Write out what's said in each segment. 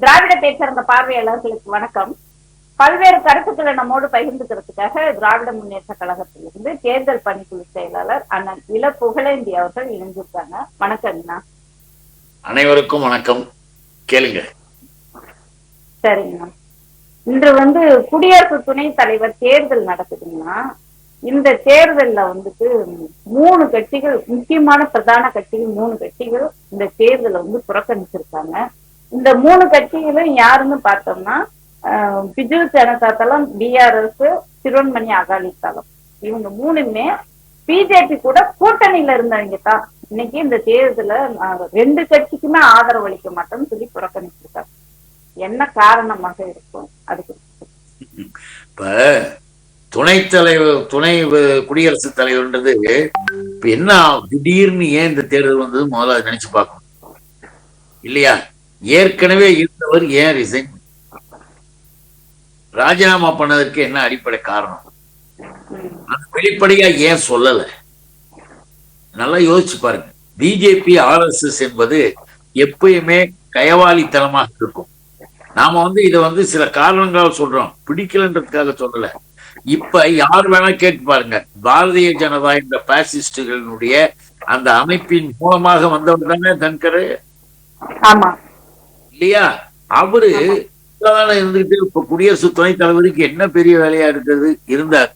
திராவிடத்தை சேர்ந்த பார்வையாளர்களுக்கு வணக்கம். பல்வேறு கருத்துக்களை நம்மோடு பகிர்ந்துக்கிறதுக்காக திராவிட முன்னேற்ற கழகத்திலிருந்து தேர்தல் பணிக்குழு செயலாளர் அண்ணன் இள புகழேந்தி அவர்கள் இணைஞ்சிருக்காங்க வணக்கம்ண்ணா அனைவருக்கும் வணக்கம். கேளுங்க. சரிங்கண்ணா. இன்று வந்து குடியரசு துணைத் தலைவர் தேர்தல் நடக்குதுங்கன்னா இந்த தேர்தல்ல வந்துட்டு மூணு கட்சிகள் முக்கியமான பிரதான கட்சிகள் மூணு கட்சிகள் இந்த தேர்தலை வந்து புறக்கணிச்சிருக்காங்க. இந்த மூணு கட்சிகளும் யாருன்னு பார்த்தோம்னா ஆஹ், பிஜு ஜனதா தளம் பிஆர்எஸ் சிறுவன்மணி அகாலி தளம். இவங்க மூணுமே பிஜேபி கூட கூட்டணியில இருந்தவங்க தான். இன்னைக்கு இந்த தேர்தல ரெண்டு கட்சிக்குமே ஆதரவு அளிக்க மாட்டோம்னு சொல்லி புறக்கணிச்சிருக்காங்க. என்ன காரணமாக இருக்கும்? அதுக்கு இப்ப துணைத் தலைவர் துணை குடியரசுத் தலைவர்ன்றது இப்ப என்ன திடீர்னு ஏன் இந்த தேர்தல் வந்தது முதல்ல நினைச்சு பார்க்கணும். இல்லையா? ஏற்கனவே இருந்தவர் ஏன் ரிசைன் ராஜினாமா பண்ணதற்கு என்ன அடிப்படை காரணம்? அது வெளிப்படையா ஏன் சொல்லல? நல்லா யோசிச்சு பாருங்க. பிஜேபி ஆர்எஸ்எஸ் என்பது எப்பயுமே கயவாளித்தனமாக இருக்கும். நாம வந்து இதை வந்து சில காரணங்களால் சொல்றோம். பிடிக்கலன்றதுக்காக சொல்லல. இப்ப யார் வேணா கேட்டு பாருங்க. பாரதிய ஜனதா என்ற பாசிஸ்டுகளினுடைய அந்த அமைப்பின் மூலமாக வந்தவர் தானே தன்கரு? ஆமா. இல்லையா? அவரு இருந்துகிட்டு இப்ப குடியரசு துணைத் தலைவருக்கு என்ன பெரிய வேலையா இருக்கிறது? இருந்தார்.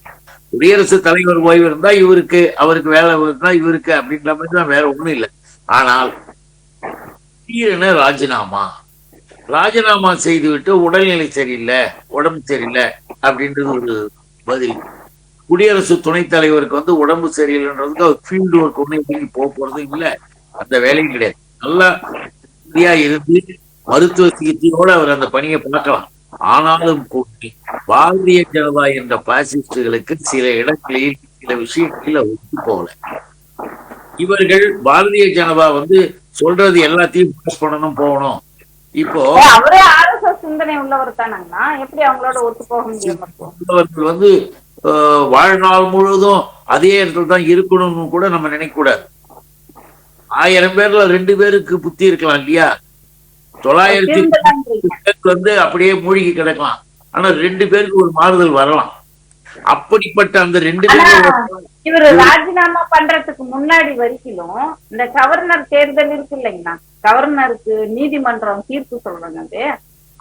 குடியரசுத் தலைவர் ஓய்வு இருந்தா இவருக்கு அவருக்கு வேலை இருந்தா இவருக்கு அப்படின்ற மாதிரி தான் வேற ஒண்ணும் இல்லை. ஆனால் திடீரென ராஜினாமா. ராஜினாமா செய்துவிட்டு உடல்நிலை சரியில்லை உடம்பு சரியில்லை அப்படின்றது ஒரு பதில். குடியரசு துணைத் தலைவருக்கு வந்து உடம்பு சரியில்லைன்றதுக்கு அவர் ஃபீல்டு ஒர்க் ஒண்ணு போக போறதும் இல்லை. அந்த வேலையும் கிடையாது. நல்லா இருந்து மருத்துவ சிகிச்சையோட அவர் அந்த பணியை பார்க்கலாம். ஆனாலும் கூட பாரதிய ஜனதா என்ற பாசிஸ்டுகளுக்கு சில இடங்களில் சில விஷயங்களில் ஒத்து போகல. இவர்கள் பாரதிய ஜனதா வந்து சொல்றது எல்லாத்தையும் பாஸ் பண்ணணும் போகணும். இப்போ உள்ளவர்கள் வந்து வாழ்நாள் முழுவதும் அதே இடத்துல தான் இருக்கணும்னு கூட நம்ம நினைக்க கூடாது. ஆயிரம் பேர்ல ரெண்டு பேருக்கு புத்தி இருக்கலாம் இல்லையா? தொள்ளாயிரத்தி வந்து அப்படியே மூழ்கி கிடக்கலாம். ஆனா ரெண்டு பேருக்கு ஒரு மாறுதல் வரலாம். அப்படிப்பட்ட அந்த ரெண்டு இவரு ராஜினாமா பண்றதுக்கு முன்னாடி வரைக்கும் இந்த கவர்னர் தேர்தல் இருக்கு இல்லைங்கண்ணா கவர்னருக்கு நீதிமன்றம் தீர்ப்பு சொல்றது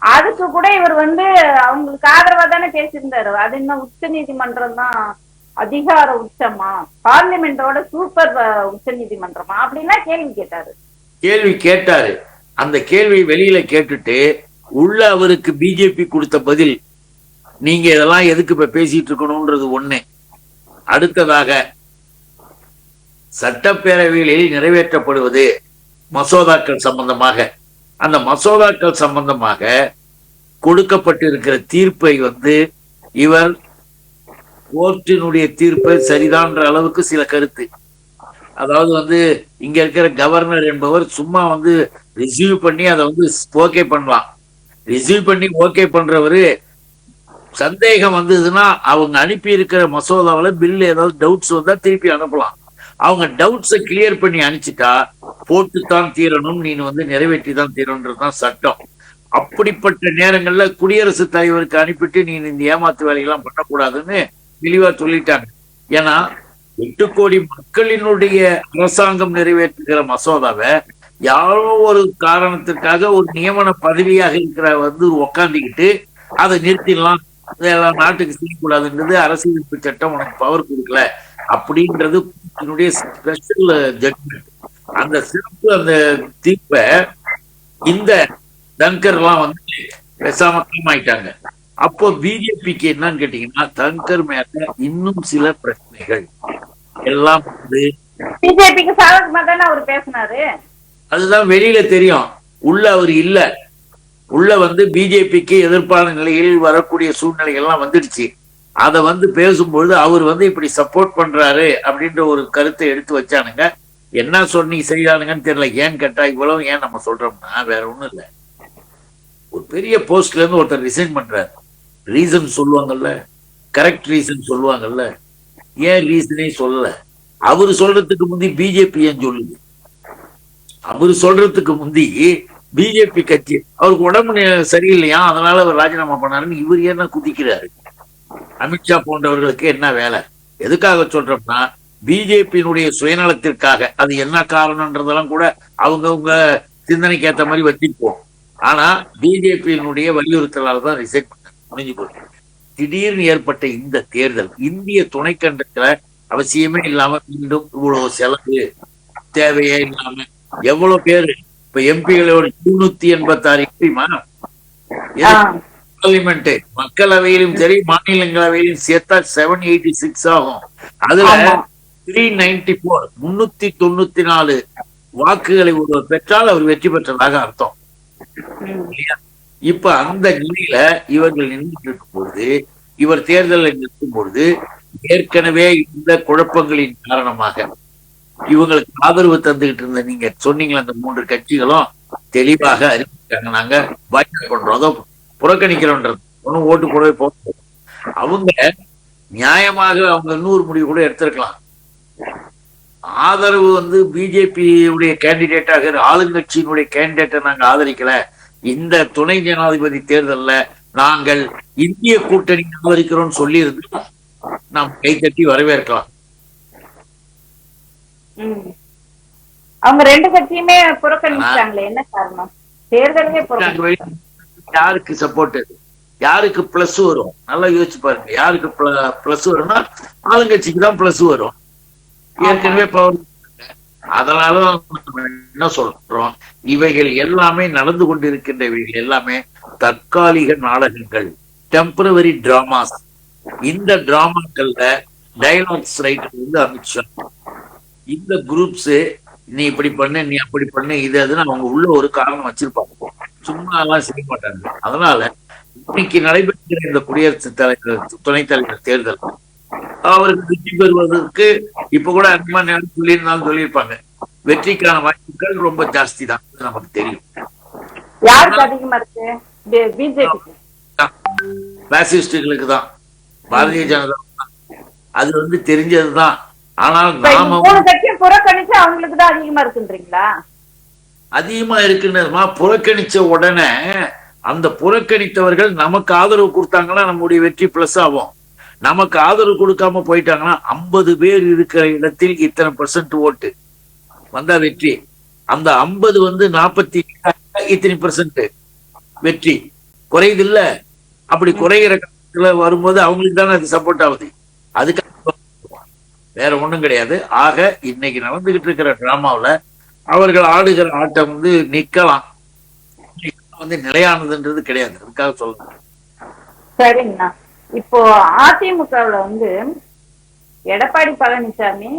அதுக்கு கூட இவர் வந்து அவங்களுக்கு ஆதரவா தானே பேசியிருந்தாரு. அது என்ன உச்ச நீதிமன்றம் தான்? அதிகார உச்சமா? பார்லிமெண்டோட சூப்பர் உச்ச நீதிமன்றமா? அப்படின்னா கேள்வி கேட்டாரு. கேள்வி கேட்டாரு. அந்த கேள்வி வெளியில கேட்டுட்டு உள்ள அவருக்கு பிஜேபி கொடுத்த பதில் நீங்க இதெல்லாம் எதுக்கு இப்ப பேசிட்டு இருக்கணும்ன்றது ஒண்ணு. அடுத்ததாக சட்டப்பேரவைகளில் நிறைவேற்றப்படுவது மசோதாக்கள் சம்பந்தமாக. அந்த மசோதாக்கள் சம்பந்தமாக கொடுக்கப்பட்டிருக்கிற தீர்ப்பை வந்து இவர் கோர்ட்டினுடைய தீர்ப்பை சரிதான்ற அளவுக்கு சில கருத்து. அதாவது வந்து இங்க இருக்கிற கவர்னர் என்பவர் சும்மா வந்து ரிசீவ் பண்ணி அதை வந்து ஓகே பண்ணலாம். ரிசீவ் பண்ணி ஓகே பண்றவரு சந்தேகம் வந்ததுன்னா அவங்க அனுப்பி இருக்கிற மசோதாவில் பில் ஏதாவது டவுட்ஸ் வந்தா திருப்பி அனுப்பலாம். அவங்க டவுட்ஸை கிளியர் பண்ணி அனுப்பிச்சிட்டா போட்டுத்தான் தீரணும் நீ வந்து நிறைவேற்றி தான் தீரணுன்றதுதான் சட்டம். அப்படிப்பட்ட நேரங்கள்ல குடியரசுத் தலைவருக்கு அனுப்பிட்டு நீ இந்த ஏமாத்து வேலையெல்லாம் பண்ணக்கூடாதுன்னு தெளிவா சொல்லிட்டாங்க. ஏன்னா எட்டு கோடி மக்களினுடைய அரசாங்கம் நிறைவேற்றுகிற மசோதாவை யாரோ ஒரு காரணத்திற்காக ஒரு நியமன பதவியாக இருக்கிற வந்து உக்காந்துக்கிட்டு அதை நிறுத்திடலாம். இதெல்லாம் நாட்டுக்கு செய்யக்கூடாதுன்றது அரசியலமைப்பு சட்டம் உனக்கு பவர் கொடுக்கல அப்படின்றது என்னுடைய ஸ்பெஷல் ஜட்மெண்ட் அந்த சிறப்பு அந்த தீர்ப்பை இந்த தன்கர்லாம் வந்து பேசாம ஆயிட்டாங்க அப்போ பிஜேபிக்கு என்னன்னு கேட்டீங்கன்னா தன்கர் மேல இன்னும் சில பிரச்சனைகள். எல்லாம் அதுதான் வெளியில தெரியும். உள்ள அவர் இல்ல. உள்ள வந்து பிஜேபிக்கு எதிர்ப்பான நிலையில் வரக்கூடிய சூழ்நிலைகள்லாம் வந்துடுச்சு. அதை வந்து பேசும்பொழுது அவர் வந்து இப்படி சப்போர்ட் பண்றாரு அப்படின்ற ஒரு கருத்தை எடுத்து வச்சானுங்க. என்ன சொன்னி செய்யானுங்கன்னு தெரியல. ஏன் கேட்டா இவ்வளவு ஏன் நம்ம சொல்றோம்னா வேற ஒண்ணும் இல்ல. ஒரு பெரிய போஸ்ட்ல இருந்து ஒருத்தர் ரிசைன் பண்றாரு. ரீசன் சொல்லுவாங்கல்ல? கரெக்ட் ரீசன் சொல்லுவாங்கல்ல? ஏன் ரீசனே சொல்லல? அவரு சொல்றதுக்கு முந்தி பிஜேபி ஏன் சொல்லுது? அவரு சொல்றதுக்கு முந்தி பிஜேபி கட்சி அவருக்கு உடம்பு சரியில்லையா? அதனால அவர் ராஜினாமா பண்ணாருன்னு இவர் என்ன குதிக்கிறாரு? அமித்ஷா போன்றவர்களுக்கு என்ன வேலை? எதுக்காக சொல்றோம்னா பிஜேபியினுடைய சுயநலத்திற்காக. அது என்ன காரணம்ன்றதெல்லாம் கூட அவங்கவுங்க சிந்தனைக்கு ஏத்த மாதிரி வச்சிருப்போம் ஆனா பிஜேபியினுடைய வலியுறுத்தலால் தான் ரிசெக்ட் முடிஞ்சு போச்சு திடீர்னு ஏற்பட்ட இந்த தேர்தல் இந்திய துணைக்கண்டத்துல அவசியமே இல்லாம மீண்டும் இவ்வளவு செலவு தேவையே இல்லாம எவ்வளவு பேரு இப்ப எம்பிகளோட இருநூத்தி எண்பத்தி ஆறு எம்பிமா பார்லிமெண்ட் மக்களவையிலும் சரி மாநிலங்களவையிலும் சேர்த்தா செவன் எயிட்டி சிக்ஸ் ஆகும். அதுல. த்ரீ நைன்டி போர் முன்னூத்தி தொண்ணூத்தி நாலு வாக்குகளை ஒருவர் பெற்றால் அவர் வெற்றி பெற்றதாக அர்த்தம். ம், இப்ப அந்த நிலையில இவர்கள் நின்று இருக்கும் பொழுது இவர் தேர்தலில் நிற்கும் பொழுது ஏற்கனவே இந்த குழப்பங்களின் காரணமாக இவங்களுக்கு ஆதரவு தந்துகிட்டு இருந்த நீங்க சொன்னீங்களா அந்த மூன்று கட்சிகளும் தெளிவாக அறிவிச்சாங்க நாங்க பாய்காட் பண்றோம். அதோ புறக்கணிக்கிறோன்றது. ஒன்றும் ஓட்டு போடவே போக அவங்க நியாயமாக அவங்க நூறு முடிவு கூட எடுத்திருக்கலாம். ஆதரவு வந்து பிஜேபியுடைய கேண்டிடேட்டாக ஆளுங்கட்சியினுடைய கேண்டிடேட்டை நாங்க ஆதரிக்கல. இந்த துணை ஜனாதிபதி தேர்தல்ல நாங்கள் இந்திய கூட்டணி ஆதரிக்கிறோம்னு சொல்லி இருந்து நாம் கைத்தட்டி வரவேற்கலாம். அவங்க ரெண்டு கட்சியுமே புறக்கணிச்சாங்களே என்ன காரணம்? தேர்தலே யாருக்கு சப்போர்ட் யாருக்கு பிளஸ் வரும்? நல்லா யோசிச்சு பாருங்க யாருக்கு பிளஸ் வரும்னா ஆளுங்கட்சிக்கு தான் பிளஸ் வரும். ஏற்கனவே பவர் அதனால என்ன சொல்றோம்? இவைகள் எல்லாமே நடந்து கொண்டிருக்கின்ற இவைகள் எல்லாமே தற்காலிக நாடகங்கள் டெம்பரவரி டிராமாஸ் இந்த டிராமாக்கள்ல டைலாக்ஸ் ரைட்டர் வந்து அமித்ஷா. இந்த குரூப்ஸ் நீ இப்படி பண்ணு நீ அப்படி பண்ணு இது அதுன்னு அவங்க உள்ள ஒரு காரணம் வச்சிருப்பாங்க. சும்மா எல்லாம் செய்ய மாட்டாங்க. அதனால இன்னைக்கு நடைபெற்ற இந்த குடியரசுத் தலைவர் துணைத் தலைவர் தேர்தல் அவருக்கு வெற்றி பெறுவதற்கு இப்ப கூட மாதிரி நேரம் சொல்லியிருந்தாலும் சொல்லியிருப்பாங்க. வெற்றிக்கான வாய்ப்புகள் ரொம்ப ஜாஸ்தி தான் அது நமக்கு தெரியும். அதிகமா பாசிஸ்டுகளுக்கு தான். பாரதிய ஜனதா. அது வந்து தெரிஞ்சதுதான். ஆனால் நாம புறக்கணிச்சு அவங்களுக்கு தான் அதிகமா இருக்குன்றீங்களா? அதிகமா இருக்குன்னு புறக்கணிச்ச உடனே அந்த புறக்கணித்தவர்கள் நமக்கு ஆதரவு கொடுத்தாங்கன்னா நம்முடைய வெற்றி பிளஸ் ஆகும். நமக்கு ஆதரவு கொடுக்காம போயிட்டாங்கன்னா ஐம்பது பேர் இருக்கிற இடத்தில் இத்தனை பெர்சன்ட் ஓட்டு? வந்தா வெற்றி. அந்த ஐம்பது வந்து நாற்பத்தி இத்தனை பர்சன்ட் வெற்றி. குறையுது இல்ல அப்படி குறைகிற காலத்துல வரும்போது அவங்களுக்கு தானே அது சப்போர்ட் ஆகுது. அதுக்காக வேற ஒண்ணும் கிடையாது. ஆக இன்னைக்கு நடந்துகிட்டு இருக்கிற டிராமாவுல அவர்கள் ஆடுகிற ஆட்டம் வந்து நிக்கலாம். வந்து நிலையானதுன்றது கிடையாது. அதுக்காக சொல்லுங்க சரிங்கண்ணா. இப்போ அதிமுகவுல வந்து எடப்பாடி பழனிசாமி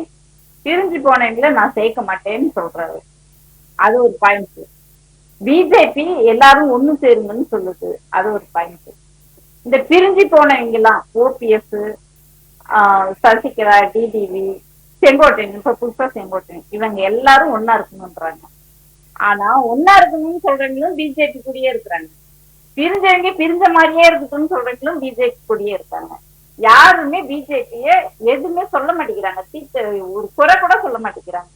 பிரிஞ்சு போனவங்கள நான் சேர்க்க மாட்டேன்னு சொல்றாரு. அது ஒரு பாயிண்ட் பிஜேபி எல்லாரும் ஒண்ணு சேருங்கன்னு சொல்லுது. அது ஒரு பாயிண்ட் இந்த பிரிஞ்சு போனவங்க எல்லாம் ஓபிஎஸ் சசிகலா டிடிவி செங்கோட்டையன் இப்ப புதுசா செங்கோட்டையன் இவங்க எல்லாரும் ஒன்னா இருக்கணும்ன்றாங்க. ஆனா ஒன்னா இருக்கணும்னு சொல்றவங்களும் பிஜேபி கூடயே இருக்கிறாங்க. பிரிஞ்சவங்க பிரிஞ்ச மாதிரியே இருக்கட்டும்னு சொல்றவங்களும் பிஜேபி கூடயே இருக்காங்க. யாருமே பிஜேபிய எதுவுமே சொல்ல மாட்டேங்கிறாங்க. தீர்த்த ஒரு குறை கூட சொல்ல மாட்டேங்கிறாங்க.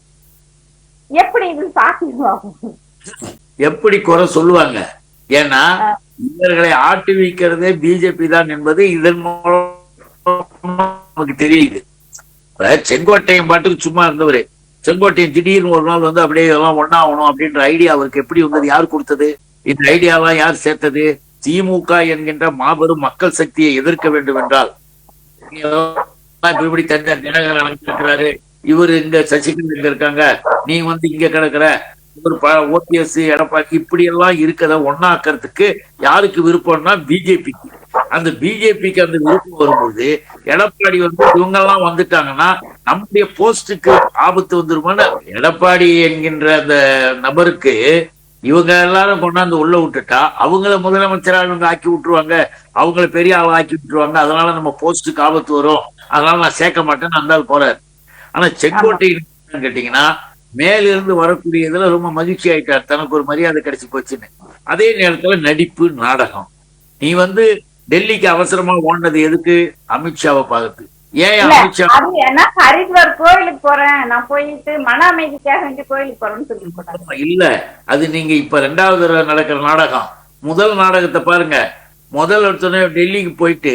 எப்படி இது சாத்தியமாகும்? எப்படி குறை சொல்லுவாங்க? ஏன்னா இவர்களை ஆட்டி வைக்கிறதே பிஜேபி தான் என்பது இதன் மூலம் நமக்கு தெரியுது. செங்கோட்டையன் பாட்டுக்கு சும்மா இருந்தவரு. செங்கோட்டையன் திடீர்னு ஒரு நாள் வந்து அப்படியே எல்லாம் ஒண்ணாகணும் அப்படின்ற ஐடியா அவருக்கு எப்படி வந்தது? யார் கொடுத்தது? இந்த ஐடியாவா யார் சேர்த்தது? திமுக என்கின்ற மாபெரும் மக்கள் சக்தியை எதிர்க்க வேண்டும் என்றால் இப்படி தந்த தினகரன் இருக்கிறாரு இவரு இங்க சசிகலா இங்க இருக்காங்க. நீ வந்து இங்க கிடக்குற. இவர் ஓபிஎஸ் எடப்பாடி இப்படி எல்லாம் இருக்கத ஒன்னாக்குறதுக்கு யாருக்கு விருப்பம்னா பிஜேபிக்கு. அந்த பிஜேபிக்கு அந்த விருப்பம் வரும்போது எடப்பாடி வந்து இவங்க எல்லாம் வந்துட்டாங்கன்னா நம்முடைய போஸ்டுக்கு ஆபத்து வந்துருமான்னு எடப்பாடி என்கின்ற அந்த நபருக்கு இவங்க எல்லாரும் கொண்டாந்து உள்ள விட்டுட்டா அவங்கள முதலமைச்சரா இவங்க ஆக்கி விட்டுருவாங்க அவங்கள பெரிய ஆள் ஆக்கி விட்டுருவாங்க. அதனால நம்ம போஸ்டுக்கு ஆபத்து வரும். அதனால நான் சேர்க்க மாட்டேன்னு அந்த ஆள் போறாரு. ஆனா செங்கோட்டை கேட்டீங்கன்னா மேலிருந்து வரக்கூடிய இதுல ரொம்ப மகிழ்ச்சி ஆயிட்டார். தனக்கு ஒரு மரியாதை கிடைச்சு போச்சுன்னு. அதே நேரத்துல நடிப்பு நாடகம். நீ வந்து டெல்லிக்கு அவசரமா ஓடினது எதுக்கு? அமித்ஷாவை பார்த்து. ஹரித்வார் கோயிலுக்கு போறேன். நான் போயிட்டு மன அமைதிக்காக கோயிலுக்கு போறேன்னு சொல்லி இல்ல அது நீங்க இப்ப ரெண்டாவது தடவை நடக்கிற நாடகம். முதல் நாடகத்தை பாருங்க. முதல் ஒருத்தனை டெல்லிக்கு போயிட்டு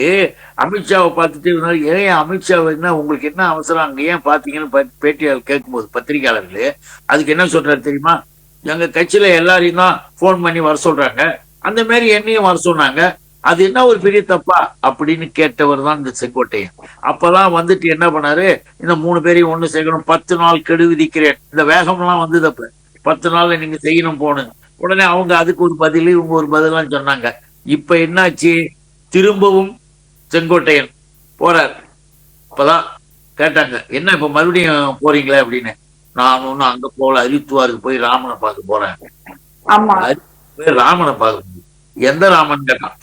அமித்ஷாவை பார்த்துட்டு ஏன் அமித்ஷா என்ன உங்களுக்கு என்ன அவசரம்? அங்க ஏன் பாத்தீங்கன்னு பே- பேட்டியாளர் கேட்கும்போது பத்திரிகையாளர்களே அதுக்கு என்ன சொல்றாரு தெரியுமா? எங்க கட்சியில எல்லாரையும் தான் போன் பண்ணி வர சொல்றாங்க. அந்த மாதிரி என்னையும் வர சொன்னாங்க. அது என்ன ஒரு பெரிய தப்பா அப்படின்னு கேட்டவர் தான் இந்த செங்கோட்டையன். அப்பதான் வந்துட்டு என்ன பண்ணாரு? இந்த மூணு பேரையும் ஒண்ணு சேர்க்கணும். பத்து நாள் கெடு விதிக்கிறேன். இந்த வேகம்லாம் வந்தது அப்ப. பத்து நாள்ல நீங்க செய்யணும் போகணும் உடனே அவங்க அதுக்கு ஒரு பதில் இவங்க ஒரு பதிலாம் சொன்னாங்க. இப்ப என்னாச்சு? திரும்பவும் செங்கோட்டையன் போறார். இப்பதான் கேட்டாங்க என்ன இப்ப மறுபடியும் போறீங்களே? அப்படின்னு. நான் ஒன்னும் அங்க போல அரித்துவாருக்கு போய் ராமனை பார்க்க போறேன். ராமனை பார்க்க. எந்த ராமன் கேட்டான்?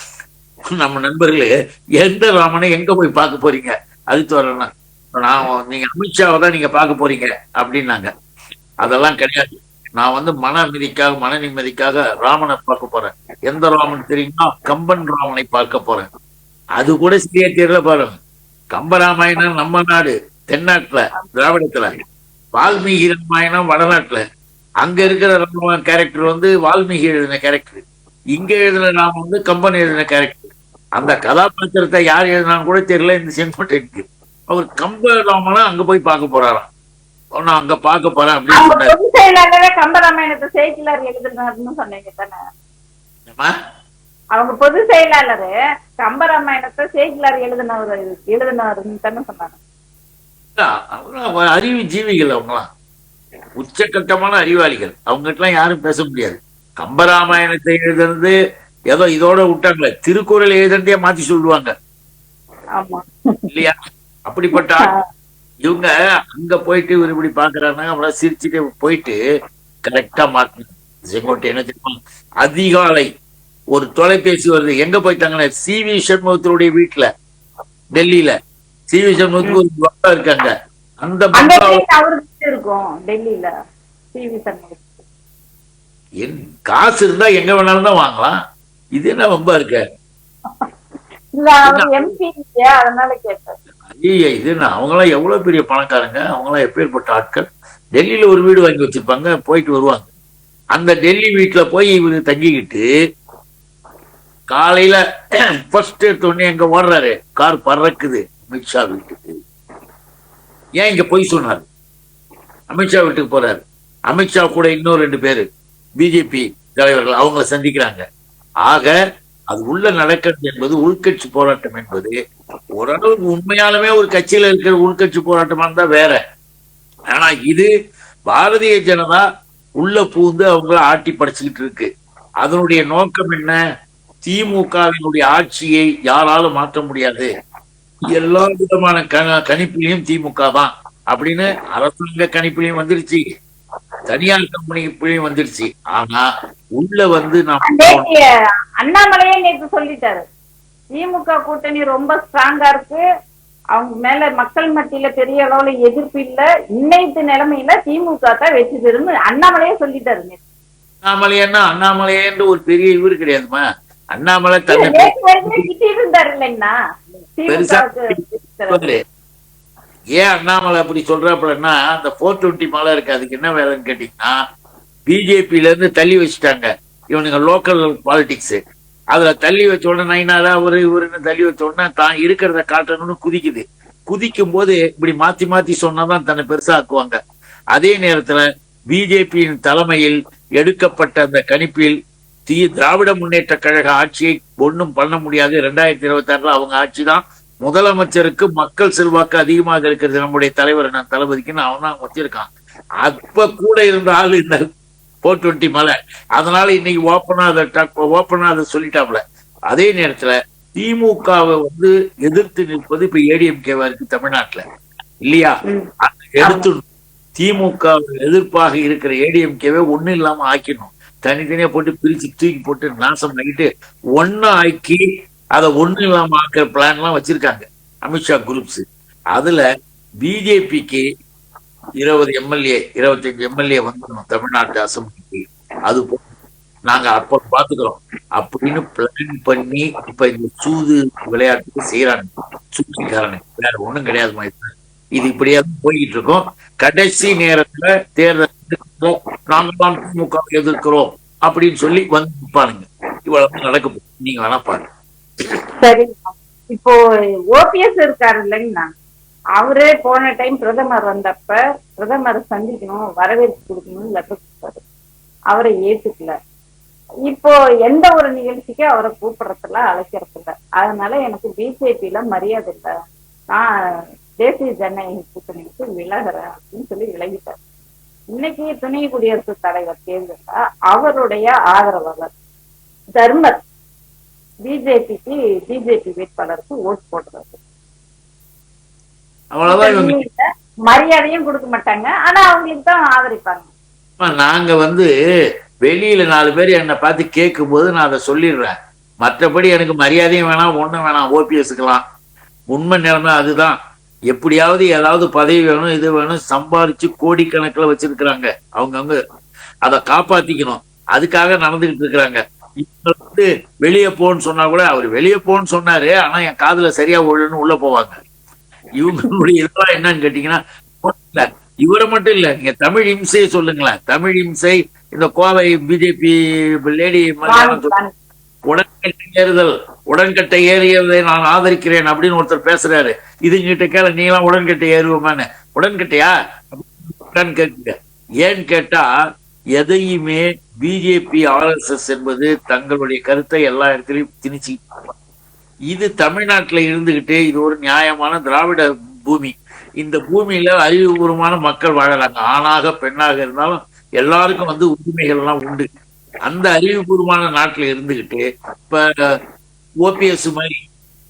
நம்ம நண்பர்களே எந்த ராமனை எங்க போய் பார்க்க போறீங்க? அரித்துவாரன்னா நான் நீங்க அமித்ஷாவை தான் நீங்க பார்க்க போறீங்க அப்படின்னாங்க. அதெல்லாம் கிடையாது. நான் வந்து மன அமைதிக்காக மன நிம்மதிக்காக ராமனை பார்க்க போறேன். எந்த ராமன் தெரியுமா? கம்பன் ராமனை பார்க்க போறேன். அது கூட சரியா தெரியல பாருங்க. கம்பராமாயணம் நம்ம நாடு தென்னாட்டுல திராவிடத்துல. வால்மீகி ராமாயணம் வடநாட்டுல. அங்க இருக்கிற ராம கேரக்டர் வந்து வால்மீகி எழுதின கேரக்டர் இங்க எழுதின ராமன் வந்து கம்பன் எழுதின கேரக்டர் அந்த கதாபாத்திரத்தை யார் எழுதினான்னு கூட தெரியல இந்த செங்கோட்டைக்கு அவர் கம்ப ராமனை அங்க போய் பார்க்க போறாராம். நான் அங்க பார்க்க போறேன் அப்படின்னு கம்பராமாயணத்தை செய்தியாளர் எழுதுனாருன்னு சொன்னீங்க தானே? அவங்க பொது செயலாளரு கம்பராமாயணத்தை செய்தியாளர் எழுதினவர் எழுதினவருன்னு தானே சொன்னாங்க. அறிவு ஜீவிகள் அவங்களாம். உச்சக்கட்டமான அறிவாளிகள். அவங்ககிட்ட எல்லாம் யாரும் பேச முடியாது. கம்பராமாயணத்தை எழுதுறது ஏதோ இதோட விட்டாங்களே. திருக்குறள் எழுதுறதே மாத்தி சொல்லுவாங்க. இல்லையா? அப்படிப்பட்ட. இவங்க அங்க போயிட்டு இவர் இப்படி பாக்குறாங்க அவ்வளவு சிரிச்சுட்டு போயிட்டு கரெக்டா மாத்தி செங்கோட்டை என்ன தெரியுமா? அதிகாலை ஒரு தொலைபேசி வருது. எங்க போயிட்டாங்கன்னா? சி வி சண்முகத்தினுடைய வீட்டுல டெல்லியில. சி வி சண்முகத்துக்கு ஒரு பங்களா இருக்காங்க. அந்த என் காசு இருந்தா எங்க வேணாலும் தான் வாங்கலாம். இது என்ன ரொம்ப இருக்க? ஐயா இது என்ன? அவங்களாம் எவ்வளவு பெரிய பணக்காரங்க? அவங்களாம் எப்பேற்பட்ட ஆட்கள்? டெல்லியில ஒரு வீடு வாங்கி வச்சிருப்பாங்க போயிட்டு வருவாங்க. அந்த டெல்லி வீட்டுல போய் இவரு தங்கிக்கிட்டு காலையில ஃபர்ஸ்ட் எடுத்தோடனே எங்க ஓடுறாரு? கார் பறக்குது அமித்ஷா வீட்டுக்கு. ஏன் இங்க போய் சொன்னாரு? அமித்ஷா வீட்டுக்கு போறாரு. அமித்ஷா கூட இன்னும் ரெண்டு பேரு. பிஜேபி தலைவர்கள் அவங்கள சந்திக்கிறாங்க. ஆக அது உள்ள நடக்கிறது என்பது உள்கட்சி போராட்டம் என்பது ஓரளவுக்கு உண்மையாலுமே ஒரு கட்சியில இருக்கிற உள்கட்சி போராட்டமா இருந்தா வேற. ஆனா இது பாரதிய ஜனதா உள்ள பூந்து அவங்கள ஆட்டி படைச்சுக்கிட்டு இருக்கு. அதனுடைய நோக்கம் என்ன? திமுகவினுடைய ஆட்சியை யாராலும் மாற்ற முடியாது. எல்லா விதமான க- கணிப்பிலையும் திமுக தான் அப்படின்னு அரசாங்க கணிப்பிலையும் வந்துருச்சு. தனியார் கம்பெனிப்பிலையும் வந்துருச்சு. ஆனா உள்ள வந்து அண்ணாமலையே நேத்து சொல்லிட்டாரு. திமுக கூட்டணி ரொம்ப ஸ்ட்ராங்கா இருக்கு. அவங்க மேல மக்கள் மத்தியில பெரிய அளவுல எதிர்ப்பு இல்ல. இன்னைத்து நிலைமையில திமுக தான் வெற்றி பெறும்னு அண்ணாமலையே சொல்லிட்டாரு நேத்து. அண்ணாமலையன்னா அண்ணாமலையன்ற ஒரு பெரிய இவர் கிடையாதுமா? அண்ணாமலை தன்னை இருந்தாரு இல்லைன்னா. ஏன் அண்ணாமலை அப்படி சொல்றாப்புலன்னா அந்த போர் டுவெண்ட்டி மேல இருக்கு. அதுக்கு என்ன வேலைன்னு கேட்டீங்கன்னா பிஜேபில இருந்து தள்ளி வச்சுட்டாங்க. இவனுங்க லோக்கல் பாலிடிக்ஸ் அதுல தள்ளி வச்ச உடனே நைனாரா ஒரு இவருன்னு தள்ளி வச்ச உடனே தான் இருக்கிறத காட்டணும்னு குதிக்குது. குதிக்கும் போது இப்படி மாத்தி மாத்தி சொன்னாதான் தன்னை பெருசா ஆக்குவாங்க அதே நேரத்துல பிஜேபியின் தலைமையில் எடுக்கப்பட்ட அந்த கணிப்பில் தீ திராவிட முன்னேற்ற கழக ஆட்சியை ஒண்ணும் பண்ண முடியாது. ரெண்டாயிரத்தி இருபத்தி ஆறுல அவங்க ஆட்சி தான். முதலமைச்சருக்கு மக்கள் செல்வாக்கு அதிகமாக இருக்கிறது. நம்முடைய தலைவர் நான் தளபதிக்குன்னு அவன் தான் வச்சிருக்கான் அப்ப கூட இருந்த இந்த போர் டுவெண்ட்டி மலை அதனால இன்னைக்கு ஓப்பனா அதை ஓப்பனா அதை சொல்லிட்டாப்ல அதே நேரத்துல திமுகவை வந்து எதிர்த்து நிற்பது இப்ப ஏடிஎம்கேவா இருக்கு தமிழ்நாட்டுல. இல்லையா? எடுத்து திமுக எதிர்ப்பாக இருக்கிற ஏடிஎம்கேவை ஒண்ணு இல்லாம ஆக்கிடணும். தனித்தனியா போட்டு பிரிச்சு தூக்கி போட்டு நாசம் பண்ணிட்டு ஒண்ணு ஆக்கி அதை ஒண்ணு இல்லாம ஆக்குற பிளான் எல்லாம் வச்சிருக்காங்க. அமித்ஷா குரூப்ஸ் அதுல பிஜேபிக்கு இருபது எம்எல்ஏ இருபத்தஞ்சு எம்எல்ஏ வந்துடணும் தமிழ்நாட்டு அசம்பிளிக்கு. அது நாங்க அப்ப பாத்துக்கிறோம். அப்படின்னு பிளான் பண்ணி இப்ப இந்த சூது விளையாட்டுக்கு செய்யறாங்க சூழ்ச்சிக்காரனு வேற ஒண்ணும் கிடையாது மாதிரி இது. இப்படியே போய்கிட்டு இருக்கோம். கடைசி நேரத்துல தேர்தல் நாங்க திமுக எதிர்க்கிறோம் அப்படின்னு சொல்லி வந்து நிற்பானுங்க இவ்வளவு நடக்க போகுது. நீங்க வேணா பாருங்க. சரி இப்போ ஓபிஎஸ் இருக்காரு இல்லைங்கண்ணா அவரே போன டைம் பிரதமர் வந்தப்ப பிரதமரை சந்திக்கணும் வரவேற்பு கொடுக்கணும்னு லெட்டர் கொடுத்தாரு. அவரை ஏத்துக்கல. இப்போ எந்த ஒரு நிகழ்ச்சிக்கு அவரை கூப்பிடுறதில்ல அழைக்கிறதில்ல அதனால எனக்கு பிஜேபியில மரியாதை இல்லை. நான் தேசிய ஜனநாயக கூட்டணிக்கு விலகிறேன் அப்படின்னு சொல்லி விலகிட்டார். இன்னைக்கு துணை குடியரசுத் தலைவர் தேர்தல்ல அவருடைய ஆதரவாளர் தர்மர் பிஜேபிக்கு பிஜேபி வேட்பாளருக்கு ஓட்டு போடுறாரு. அவ்வளவுதான் மரியாதையும் கொடுக்க மாட்டாங்க. ஆனா அவங்களுக்கு தான் ஆதரிப்பாங்க. நாங்க வந்து வெளியில நாலு பேர் என்னை பார்த்து கேட்கும் போது நான் அதை சொல்லிடுறேன். மற்றபடி எனக்கு மரியாதையும் வேணாம் ஒண்ணும் வேணாம் ஓபிஎஸ்க்குலாம். உண்மை நிலைமை அதுதான். எப்படியாவது ஏதாவது பதவி வேணும் இது வேணும் சம்பாரிச்சு கோடிக்கணக்கில் வச்சிருக்கிறாங்க. அவங்கவங்க அதை காப்பாத்திக்கணும். அதுக்காக நடந்துகிட்டு இருக்கிறாங்க. இவங்க வந்து வெளியே போன்னு சொன்னா கூட அவர் வெளியே போன்னு சொன்னாரு ஆனா என் காதுல சரியா ஒழுன்னு உள்ள போவாங்க. இவங்களுடைய இதெல்லாம் என்னன்னு கேட்டீங்கன்னா இவரை மட்டும் இல்ல நீங்க தமிழ் இம்சையை சொல்லுங்களேன். தமிழ் இம்சை இந்த கோவை பிஜேபி லேடி. உடன்கட்டை ஏறுதல். உடன்கட்டை ஏறியதை நான் ஆதரிக்கிறேன் அப்படின்னு ஒருத்தர் பேசுறாரு. இதுங்கிட்ட கேள நீலாம் உடன்கட்டை ஏறுவோமான்னு. உடன்கட்டையா? கேட்குங்க. ஏன்னு கேட்டா எதையுமே பிஜேபி ஆர்எஸ்எஸ் என்பது தங்களுடைய கருத்தை எல்லா இடத்துலயும் திணிச்சு இது தமிழ்நாட்டுல இருந்துகிட்டு இது ஒரு நியாயமான திராவிட பூமி. இந்த பூமியில அறிவுபூர்வமான மக்கள் வாழறாங்க. ஆணாக பெண்ணாக இருந்தாலும் எல்லாருக்கும் வந்து உரிமைகள் எல்லாம் உண்டு. அந்த அறிவுபூர்வமான நாட்டுல இருந்துகிட்டு இப்ப ஓபிஎஸ் மாதிரி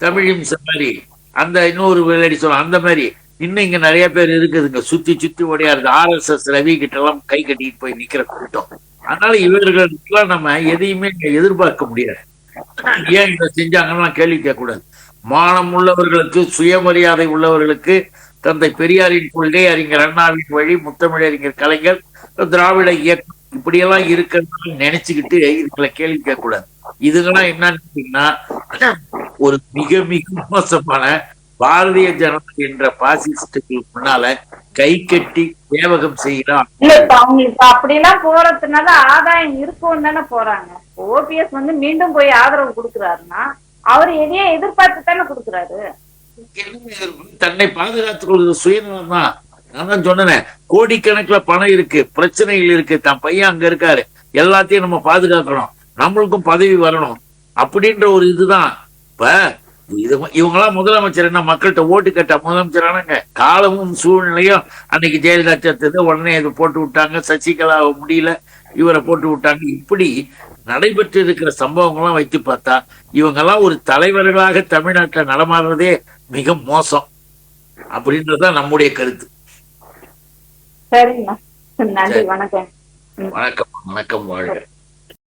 தமிழிம்ச மாதிரி அந்த இன்னொரு விளையாடி சொல்லலாம் அந்த மாதிரி இன்னும் இங்க நிறைய பேர் இருக்குதுங்க. சுத்தி சுத்தி ஓடியாருது. ஆர் எஸ் ஆர்எஸ்எஸ் ரவி கிட்ட எல்லாம் கை கட்டிட்டு போய் நிக்கிற கூட்டம். அதனால இவர்களுக்கெல்லாம் நம்ம எதையுமே எதிர்பார்க்க முடியாது. ஏன் இதை செஞ்சாங்கன்னா கேள்வி கேட்கக்கூடாது. மானம் உள்ளவர்களுக்கு சுயமரியாதை உள்ளவர்களுக்கு தந்தை பெரியாரின் கொள்கை அறிஞர் அண்ணாவின் வழி முத்தமிழறிஞர் கலைஞர் திராவிட இயக்கம் இப்படியெல்லாம் இருக்கிறது நினைச்சுக்கிட்டு இதுகளை கேள்வி கேட்கக்கூடாது. இதுக்கெல்லாம் என்னன்னு கேட்டீங்கன்னா ஒரு மிக மிக மோசமான பாரதிய ஜனதா என்ற பாசிஸ்டுக்கு முன்னால கை கட்டி சேவகம் இப்ப அவங்களுக்கு அப்படிலாம் போறதுனால ஆதாயம் இருக்கும்னு தானே போறாங்க. ஓபிஎஸ் வந்து மீண்டும் போய் ஆதரவு கொடுக்குறாருன்னா அவர் எதையோ எதிர்பார்த்து தானே கொடுக்குறாரு. தன்னை பாதுகாத்துக் கொள்வது சுயநலம் தான் நான் தான் சொன்னேன் கோடிக்கணக்குல பணம் இருக்கு பிரச்சனைகள் இருக்கு தன் பையன் அங்க இருக்காரு. எல்லாத்தையும் நம்ம பாதுகாக்கணும். நம்மளுக்கும் பதவி வரணும். அப்படின்ற ஒரு இதுதான். இப்ப இது இவங்கெல்லாம் முதலமைச்சர் என்ன மக்கள்கிட்ட ஓட்டு கேட்ட முதலமைச்சர் ஆனாங்க காலமும் சூழ்நிலையும் அன்னைக்கு ஜெயலலிதா சேர்த்தது உடனே இது போட்டு விட்டாங்க. சசிகலா முடியல. இவரை போட்டு விட்டாங்க. இப்படி நடைபெற்று இருக்கிற சம்பவங்கள்லாம் வைத்து பார்த்தா இவங்கெல்லாம் ஒரு தலைவர்களாக தமிழ்நாட்டில் நடமாடுறதே மிக மோசம். அப்படின்றதுதான் நம்முடைய கருத்து. சரிங்கண்ணா நன்றி. வணக்கம். வணக்கம். வணக்கம். வாழ்க.